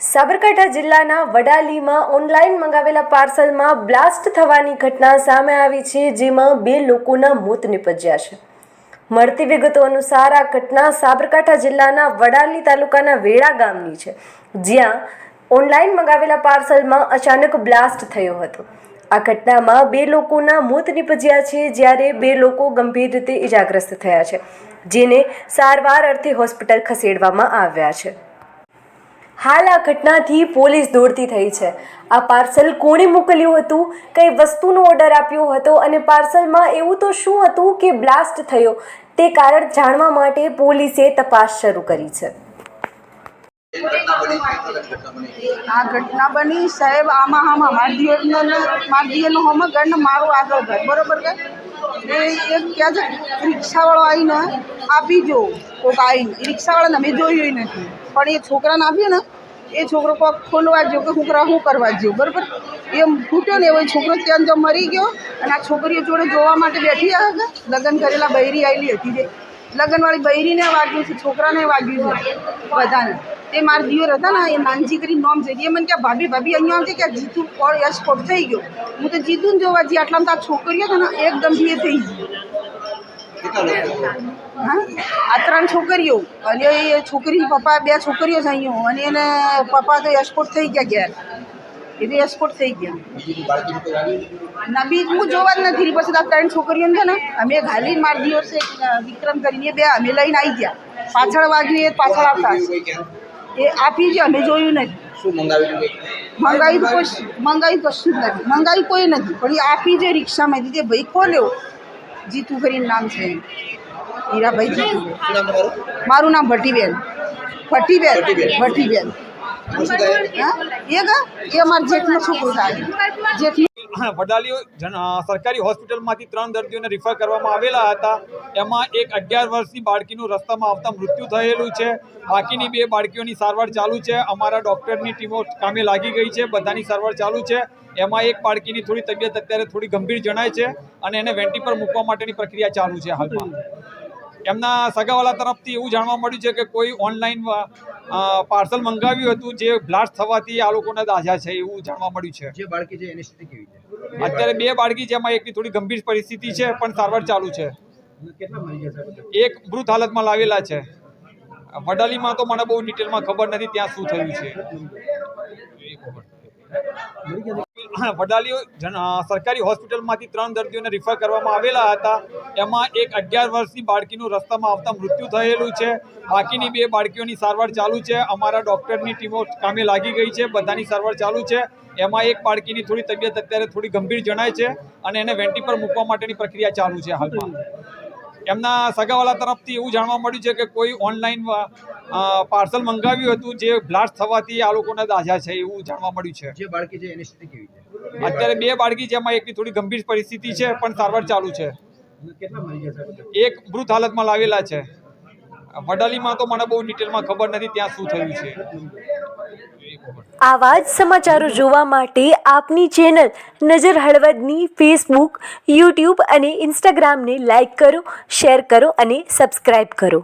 સાબરકાંઠા જિલ્લાના વડાલીમાં online મંગાવેલા પાર્સલમાં blast થવાની ઘટના સામે આવી છે, જેમાં બે લોકોના મોત નિપજ્યા છે. મળતી વિગતો અનુસાર આ ઘટના સાબરકાંઠા જિલ્લાના વડાલી તાલુકાના વેડા ગામની છે, જ્યાં ઓનલાઈન મંગાવેલા પાર્સલમાં અચાનક બ્લાસ્ટ થયો હતો. આ ઘટનામાં બે લોકોના મોત નિપજ્યા છે, જ્યારે બે લોકો ગંભીર રીતે ઇજાગ્રસ્ત થયા છે, જેને સારવાર અર્થે હોસ્પિટલ ખસેડવામાં આવ્યા છે. હાલ આ ઘટનાથી પોલીસ દોડતી થઈ છે. આ પાર્સલ કોણે મોકલ્યું હતું? કઈ વસ્તુનો ઓર્ડર આપ્યો હતો? અને પાર્સલમાં એવું તો શું હતું કે બ્લાસ્ટ થયો? તે કારણ જાણવા માટે પોલીસે તપાસ શરૂ કરી છે. આ ઘટના બની સાહેબ, આમાં આમાં મારા દિયરનો મારા દિયરનો હોમ ઘર ને મારું આગળ ઘર. બરોબર કે? એ એક કહે છે, રિક્ષાવાળો આવીને આપી જો. કોક આવીને રિક્ષાવાળાને અમે જોયું નથી. પણ એ છોકરાને આપીએ ને, એ છોકરો કોક ખોલવા ગયો કે છોકરા શું કરવા ગયો? બરાબર? એમ ફૂટ્યો ને, એવો છોકરો ત્યાં જ મરી ગયો અને આ છોકરીઓ જોડે જોવા માટે બેઠી આવે લગ્ન કરેલા બૈરી આવેલી હતી જે. લગ્નવાળી બૈરીને વાગ્યું છે છોકરાને વાગ્યું છે બધાને. તે મારા દિયોર હતા ને એ નાનજી કરી નોમ છે એ મને કે ભાભી ભાભી અહીંયા આવતી કે જીતુ કોળ એક્સપોર્ટ થઈ ગયો. હું તો જીતું ને જોવા જઈએ આટલામાં તો આ છોકરીઓ છે ને એકદમ એ થઈ ગઈ. હા? આ ત્રણ છોકરીઓ. અને એ છોકરીની પપ્પા બે છોકરીઓ છે અહીંયા. અને એને પપ્પા તો એક્સપોર્ટ થઈ ગયા ઘેર. એ તો એક્સપોર્ટ થઈ ગયા. ના બીજ હું જોવા જ નથી પછી આ ત્રણ છોકરીઓ છે ને અમે ઘાલી માર દિવસ વિક્રમ કરીને બે અમે લઈને આવી ગયા. પાછળ વાગ્યું એ પાછળ આવતા એ આપી છે અમે જોયું નથી. મંગાવી તો કોઈ મંગાવી કશું જ નથી. મંગાવી કોઈ નથી. પણ એ આપી જે રિક્ષામાં. તે ભાઈ ખોલ્યો જીતુ કરીને નામ છે. હીરાભાઈ જીતુ મારું નામ તમારું? મારું નામ ભટ્ટીબેન. ભટ્ટીબેન. ભટ્ટીબેન. એ ગા એ સરકારી હોસ્પિટલમાંથી ત્રણ દર્દીઓને રિફર કરવામાં આવેલા હતા. એમાં એક અગિયાર વર્ષની બાળકીનું રસ્તામાં આવતા મૃત્યુ થયેલું છે. બાકીની બે બાળકીઓની સારવાર ચાલુ છે. અમારા ડૉક્ટરની ટીમો કામે લાગી ગઈ છે. બધાની સારવાર ચાલુ છે. એમાં એક બાળકીની થોડી તબિયત અત્યારે થોડી ગંભીર જણાય છે અને એને વેન્ટી પર મૂકવા માટેની પ્રક્રિયા ચાલુ છે હાલમાં. એમના સગાવાલા તરફથી એવું જાણવા મળ્યું છે કે કોઈ ઓનલાઈન પાર્સલ મંગાવ્યું હતું જે બ્લાસ્ટ થવાથી આ લોકોને દાઝા છે એવું જાણવા મળ્યું છે. જે બાળકી છે એની સ્થિતિ કેવી છે? અત્યારે બે બાળકી છે એમાં એકની થોડી ગંભીર પરિસ્થિતિ છે પણ સારવાર ચાલુ છે. એક મૃત હાલતમાં લાવેલા છે. વડાલીમાં તો મને બહુ ડિટેલમાં ખબર નથી ત્યાં શું થયું છે. વડાલી સરકારી હોસ્પિટલમાંથી ત્રણ દર્દીઓને રિફર કરવામાં આવેલા હતા. એમાં એક અગિયાર વર્ષની બાળકીનું રસ્તામાં આવતા મૃત્યુ થયેલું છે. બાકીની બે બાળકીઓની સારવાર ચાલુ છે. અમારા ડૉક્ટરની ટીમો કામે લાગી ગઈ છે. બધાની સારવાર ચાલુ છે. એમાં એક બાળકીની થોડી તબિયત અત્યારે થોડી ગંભીર જણાય છે અને એને વેન્ટી પર મૂકવા માટેની પ્રક્રિયા ચાલુ છે હાલમાં. એમના સગાવાલા તરફથી એવું જાણવા મળ્યું છે કે કોઈ ઓનલાઈન પાર્સલ મંગાવ્યું હતું જે બ્લાસ્ટ થવાથી આ લોકોને દાઝા છે એવું જાણવા મળ્યું છે. જે બાળકી છે એની સ્થિતિ કેવી છે? અત્યારે બે બાળકી છે એમાં એકની થોડી ગંભીર પરિસ્થિતિ છે પણ સારવાર ચાલુ છે. એક મૃત હાલતમાં લાવેલા છે. વડાલીમાં તો મને બહુ ડિટેલમાં ખબર નથી ત્યાં શું થયું છે. આવા જ સમાચારો જોવા માટે આપની ચેનલ નજર હળવદની ફેસબુક યુટ્યુબ અને ઇન્સ્ટાગ્રામને લાઇક કરો શેર કરો અને સબસ્ક્રાઇબ કરો.